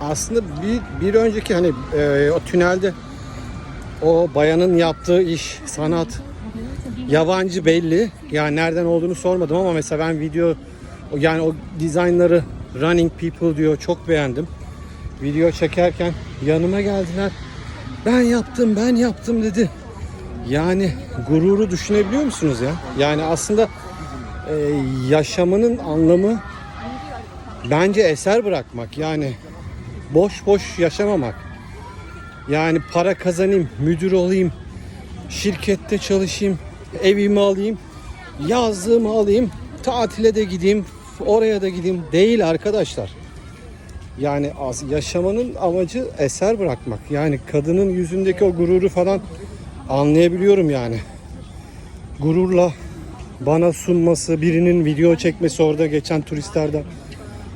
aslında bir, bir önceki hani e, o tünelde o bayanın yaptığı iş, sanat yabancı belli. Yani nereden olduğunu sormadım ama mesela ben video yani o dizaynları Running People diyor çok beğendim. Video çekerken yanıma geldiler. Ben yaptım, ben yaptım dedi. Yani gururu düşünebiliyor musunuz ya? Yani aslında e, yaşamının anlamı bence eser bırakmak. Yani boş boş yaşamamak. Yani para kazanayım, müdür olayım, şirkette çalışayım, evimi alayım, yazlığımı alayım, tatile de gideyim, oraya da gideyim değil arkadaşlar. Yani yaşamanın amacı eser bırakmak. Yani kadının yüzündeki o gururu falan anlayabiliyorum yani. Gururla bana sunması, birinin video çekmesi orada geçen turistlerden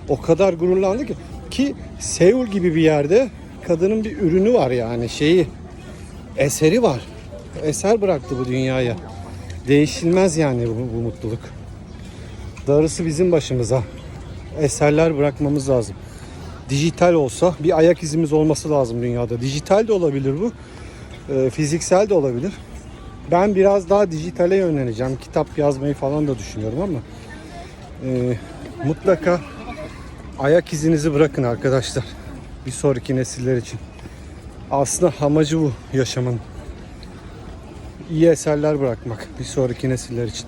o kadar gururlandı ki ki Seul gibi bir yerde kadının bir ürünü var yani şeyi eseri var. Eser bıraktı bu dünyaya. Değişilmez yani bu, bu mutluluk. Darısı bizim başımıza. Eserler bırakmamız lazım. Dijital olsa bir ayak izimiz olması lazım dünyada. Dijital de olabilir bu. e, fiziksel de olabilir. Ben biraz daha dijitale yönleneceğim. Kitap yazmayı falan da düşünüyorum ama e, mutlaka ayak izinizi bırakın arkadaşlar. Bir sonraki nesiller için. Aslında amacı bu yaşamın. İyi eserler bırakmak bir sonraki nesiller için.